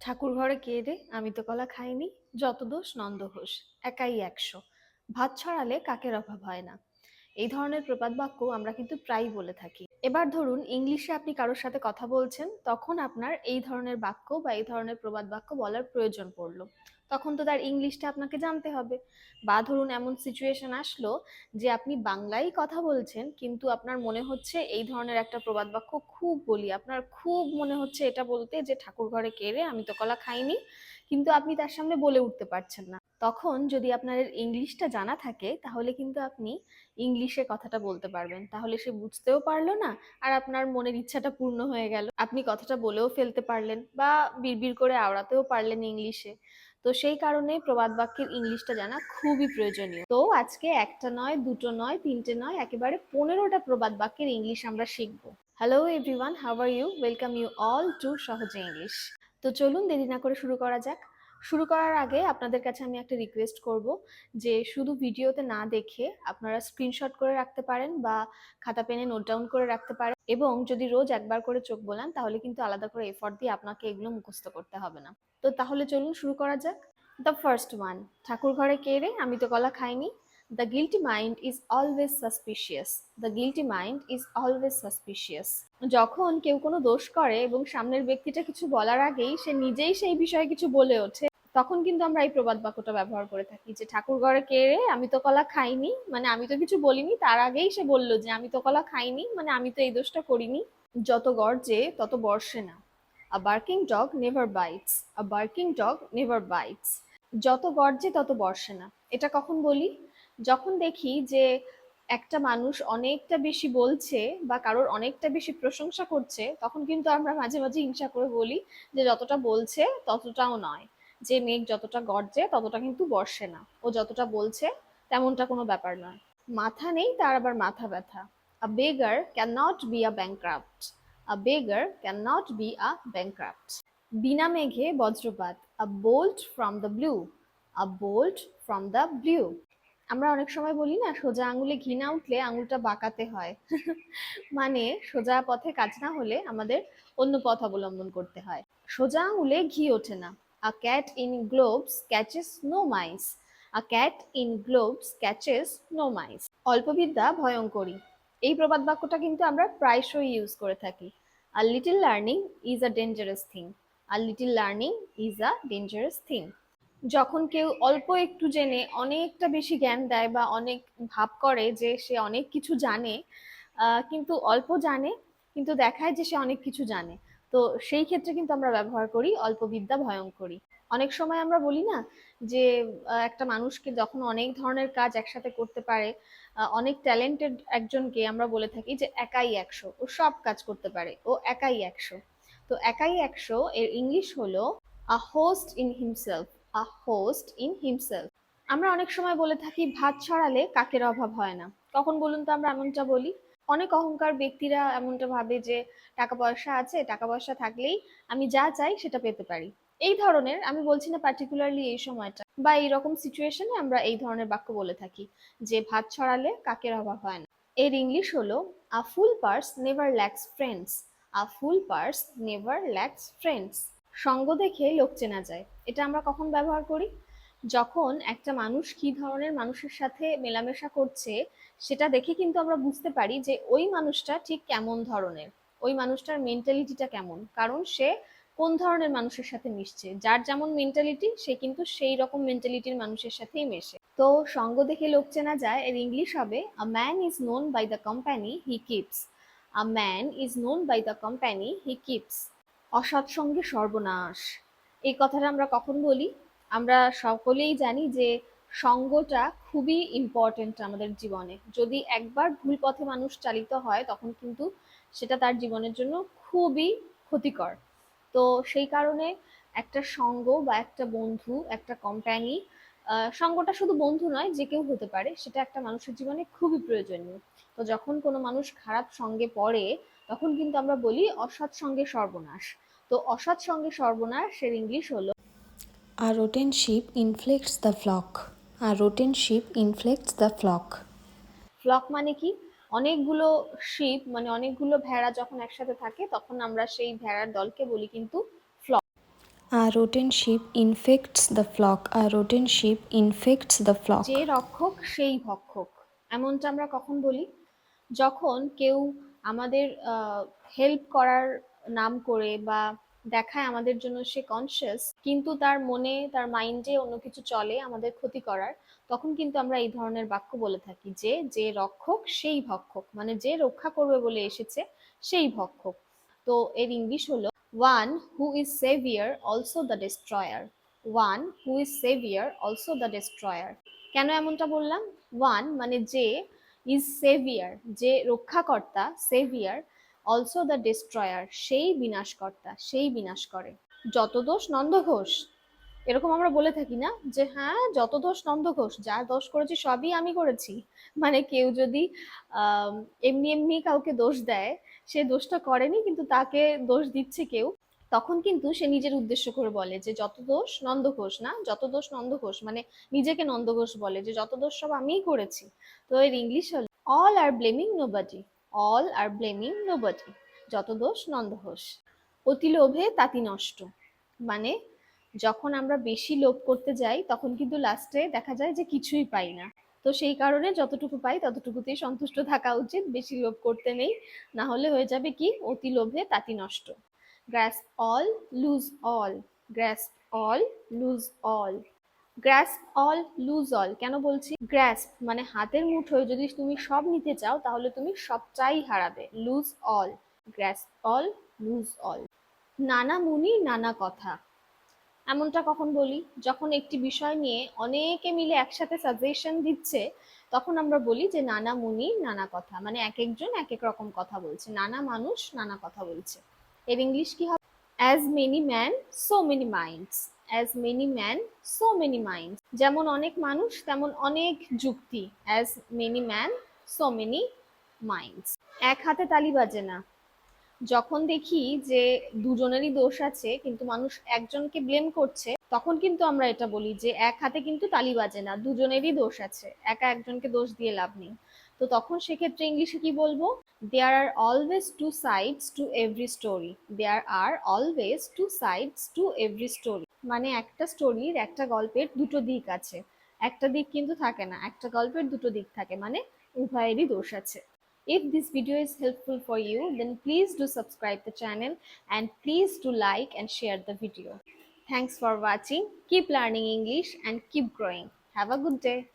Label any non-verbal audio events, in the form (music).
ঠাকুর ঘরে কে রে? আমি তো কলা খাইনি। যত দোষ নন্দ ঘোষ, একাই একশো। ভাত ছড়ালে কাকের অভাব হয় না। এই ধরনের প্রবাদ বাক্য আমরা কিন্তু প্রায়ই বলে থাকি। এবার ধরুন ইংলিশে আপনি কারোর সাথে কথা বলছেন, তখন আপনার এই ধরনের বাক্য বা এই ধরনের প্রবাদ বাক্য বলার প্রয়োজন পড়ল। তখন তো তার ইংলিশটা আপনাকে জানতে হবে। বা ধরুন এমন সিচুয়েশন আসলো যে আপনি বাংলায় কথা বলছেন, কিন্তু আপনার মনে হচ্ছে এই ধরনের একটা প্রবাদ বাক্য খুব বলি, আপনার খুব মনে হচ্ছে এটা বলতে যে ঠাকুর ঘরে কেড়ে আমি তো কলা খাইনি, কিন্তু আপনি তার সামনে বলে উঠতে পারছেন না। তখন যদি আপনার ইংলিশটা জানা থাকে, তাহলে কিন্তু আপনি ইংলিশে কথাটা বলতে পারবেন। তাহলে সে বুঝতেও পারল না আর আপনার মনের ইচ্ছাটা পূর্ণ হয়ে গেল। আপনি কথাটা বলেও ফেলতে পারলেন বা বিড়বিড় করে আওড়াতেও পারলেন ইংলিশে। তো সেই কারণে প্রবাদ বাক্যের ইংলিশটা জানা খুবই প্রয়োজনীয়। তো আজকে একটা নয়, দুটো নয়, তিনটে নয়, একেবারে পনেরোটা প্রবাদ বাক্যের ইংলিশ আমরা শিখব। Hello everyone how are you welcome you all to সহজে ইংলিশ। তো চলুন দেরি না করে শুরু করা যাক। শুরু করার আগে আপনাদের কাছে আমি একটা রিকোয়েস্ট করব যে শুধু ভিডিওতে না দেখে আপনারা স্ক্রিনশট করে রাখতে পারেন বা খাতা পেনে নোট ডাউন করে রাখতে পারেন এবং যদি রোজ একবার করে চোখ বলান তাহলে কিন্তু আলাদা করে এফর্ট দিয়ে আপনাকে এগুলো মুখস্থ করতে হবে না। তো তাহলে চলুন শুরু করা যাক। দ্য ফার্স্ট ওয়ান ঠাকুর ঘরে কে রে? আমি তো কলা খাইনি। The guilty mind is always suspicious the guilty mind is always suspicious যখন কেউ কোনো দোষ করে এবং সামনের ব্যক্তিটা কিছু বলার আগেই সে নিজেই সেই বিষয়ে কিছু বলে ওঠে তখন কিন্তু আমরা এই প্রবাদ বাক্যটা ব্যবহার করে থাকি যে, ঠাকুর ঘরে কে রে? আমি তো কলা খাইনি। মানে আমি তো কিছু বলিনি। তার আগেই সে বলল যে, আমি তো কলা খাইনি। মানে আমি তো এই দোষটা করিনি। যত গর্জে তত বর্ষে না। A barking dog never bites a barking dog never bites যত গর্জে তত বর্ষে না। এটা কখন বলি? যখন দেখি যে, একটা মানুষ অনেকটা বেশি বলছে বা কারোর অনেকটা বেশি প্রশংসা করছে, তখন কিন্তু আমরা মাঝে মাঝে হিংসা করে বলি যে, যতটা বলছে, ততটাও নয়। যে মেঘ যতটা গর্জে ততটা কিন্তু বর্ষে না। ও যতটা বলছে তেমনটা কোনো ব্যাপার নয়। মাথা নেই, তার আবার মাথা ব্যথা। A beggar can not be a bankrupt a beggar can not be a bankrupt বিনা মেঘে বজ্রপাত। A bolt from the blue a bolt from the blue আমরা অনেক সময় বলি না, সোজা আঙুলে ঘি না উঠলে আঙুলটা বাঁকাতে হয়। (laughs) মানে সোজা পথে কাজ না হলে আমাদের অন্য পথ অবলম্বন করতে হয়। সোজা আঙুলে ঘি ওঠে না। A cat in gloves catches no mice a cat in gloves catches no mice অল্পবিদ্যা ভয়ঙ্করী এই প্রবাদ বাক্যটা কিন্তু আমরা প্রায়শই ইউজ করে থাকি। A little learning is a dangerous thing a little learning is a dangerous thing যখন কেউ অল্প একটু জেনে অনেকটা বেশি জ্ঞান দেয় বা অনেক ভাব করে যে সে অনেক কিছু জানে কিন্তু অল্প জানে, কিন্তু দেখায় যে সে অনেক কিছু জানে। তো সেই ক্ষেত্রে কিন্তু আমরা ব্যবহার করি, অল্প বিদ্যা ভয়ঙ্করী অনেক সময় আমরা বলি না যে একটা মানুষকে যখন অনেক ধরনের কাজ একসাথে করতে পারে অনেক ট্যালেন্টেড একজনকে আমরা বলে থাকি যে, একাই একশো। ও সব কাজ করতে পারে, ও একাই একশো। তো একাই একশো এর ইংলিশ হলো a host in himself a host in himself আমরা অনেক সময় বলে থাকি, ভাত ছড়ালে কাকের অভাব হয় না। কখন বলুন তো আমরা এমনটা বলি। অনেক অহংকার ব্যক্তিরা এমনটা ভাবে যে টাকা পয়সা আছে, টাকা পয়সা থাকলেই আমি যা চাই সেটা পেতে পারি। এই ধরনের, আমি বলছি না পার্টিকুলারলি এই সময়টা, বা এইরকম সিচুয়েশনে আমরা এই ধরনের বাক্য বলে থাকি যে ভাত ছড়ালে কাকের অভাব হয় না। এর ইংলিশ হলো a full purse never lacks friends a full purse never lacks friends সঙ্গ দেখে লোক চেনা যায়। এটা আমরা কখন ব্যবহার করি? যখন একটা মানুষ কি ধরনের মানুষের সাথে মেলামেশা করছে, সেটা দেখে কিন্তু আমরা বুঝতে পারি যে ওই মানুষটা ঠিক কেমন ধরনের, ওই মানুষটার মেন্টালিটিটা কেমন। কারণ সে কোন ধরনের মানুষের সাথে মিশছে, যার যেমন মেন্টালিটি সে কিন্তু সেই রকম মেন্টালিটির মানুষের সাথেই মেশে। তো সঙ্গ দেখে লোক চেনা যায়, এর ইংলিশ হবে a man is known by the company he keeps a man is known by the company he keeps অসৎসঙ্গে সর্বনাশ। এই কথাটা আমরা কখন বলি? আমরা সকলেই জানি যে সঙ্গটা খুবই ইম্পর্টেন্ট আমাদের জীবনে। যদি একবার ভুল পথে মানুষ চালিত হয়, তখন কিন্তু সেটা তার জীবনের জন্য খুবই ক্ষতিকর। তো সেই কারণে একটা সঙ্গ বা একটা বন্ধু, একটা কোম্পানি সঙ্গটা শুধু বন্ধু নয়, যে কেউ হতে পারে, সেটা একটা মানুষের জীবনে খুবই প্রয়োজনীয়। তো যখন কোনো মানুষ খারাপ সঙ্গে পড়ে, তখন কিন্তু আমরা বলি অসৎ সঙ্গে সর্বনাশ। তো অসৎ সঙ্গে সর্বনাশ সর্বনাশের ইংলিশ হলো A rotten sheep inflicts the flock. A rotten sheep inflicts the flock. Flock মানে কি অনেকগুলো শিপ মানে অনেকগুলো ভেড়া যখন একসাথে থাকে তখন আমরা সেই ভেড়ার দলকে বলি কিন্তু flock A rotten sheep infects the flock. A rotten sheep infects the flock. যে রক্ষক সেই ভক্ষক এমনটা আমরা কখন বলি যখন কেউ আমাদের হেল্প করার নাম করে বা দেখায় আমাদের জন্য সে কনসিয়াস কিন্তু তার মনে, তার মাইন্ডে অন্য কিছু চলে আমাদের ক্ষতি করার, তখন কিন্তু আমরা এই ধরনের বাক্য বলে থাকি যে যে রক্ষক সেই ভক্ষক মানে যে রক্ষা করবে বলে এসেছে সেই ভক্ষক। তো এর ইংলিশ হলো one who is saviour also the destroyer one who is saviour also the destroyer কেন এমনটা বললাম? ওয়ান মানে যে ইজ সেভিয়ার যে রক্ষাকর্তা সেভিয়ার অলসো দ্য ডিস্ট্রয়ার সেই বিনাশকর্তা, সেই বিনাশ করে। যত দোষ নন্দ ঘোষ। এরকম আমরা বলে থাকি না যে হ্যাঁ যত দোষ নন্দ ঘোষ, যা দোষ করেছি সবই আমি করেছি। মানে কেউ যদি এমনি এমনি কাউকে দোষ দেয়, সে দোষটা করেনি, কিন্তু তাকে দোষ দিচ্ছে কেউ, তখন কিন্তু সে নিজের উদ্দেশ্য করে বলে যে, যত দোষ নন্দ ঘোষ না, যত দোষ নন্দ ঘোষ মানে নিজেকে নন্দ ঘোষ বলে যে, যত দোষ সব আমিই করেছি। তো এর ইংলিশ হল all are blaming nobody all are blaming nobody যত দোষ নন্দ ঘোষ অতি লোভে তাতি নষ্ট। মানে যখন আমরা বেশি লোভ করতে যাই, তখন কিন্তু লাস্টে দেখা যায় যে কিছুই পাই না। তো সেই কারণে যতটুকু পাই, ততটুকুতেই সন্তুষ্ট থাকা উচিত। বেশি লোভ করতে নেই। না হলে হয়ে যাবে কি? অতি লোভে তাতি নষ্ট। Grasp all lose all grasp all lose all grasp all, lose all. কেন বলছি? grasp মানে হাতের মুঠোয় যদি তুমি সব নিতে চাও, তাহলে তুমি সবটাই হারাবে। Lose all. grasp all, lose all. নানা মুনি, নানা কথা। এমনটা কখন বলি? যখন একটি বিষয় নিয়ে অনেকে মিলে একসাথে সাজেশন দিচ্ছে, তখন আমরা বলি যে নানা মুনি, নানা কথা। মানে এক একজন এক এক রকম কথা বলছে। নানা মানুষ, নানা কথা বলছে। এর ইংলিশ কি হবে? As many man so many minds as many man so many minds যেমন অনেক মানুষ, তেমন অনেক যুক্তি as many man so many minds এক হাতে তালি বাজে না। যখন দেখি যে দুজনেরই দোষ আছে, কিন্তু মানুষ একজনকে ব্লেম করছে, তখন কিন্তু আমরা এটা বলি যে এক হাতে কিন্তু তালি বাজে না, দুজনেরই দোষ আছে, একা একজনকে দোষ দিয়ে লাভ নেই। তো তখন সেক্ষেত্রে ইংলিশে কি বলব? There are always two sides to every story there are always two sides to every story মানে একটা স্টোরির একটা গল্পের দুটো দিক আছে একটা দিক কিন্তু থাকে না একটা গল্পের দুটো দিক থাকে মানে উভয়েরই দোষ আছে If this video is helpful for you, then please do subscribe the channel and please do like and share the video. Thanks for watching. Keep learning English and keep growing. Have a good day.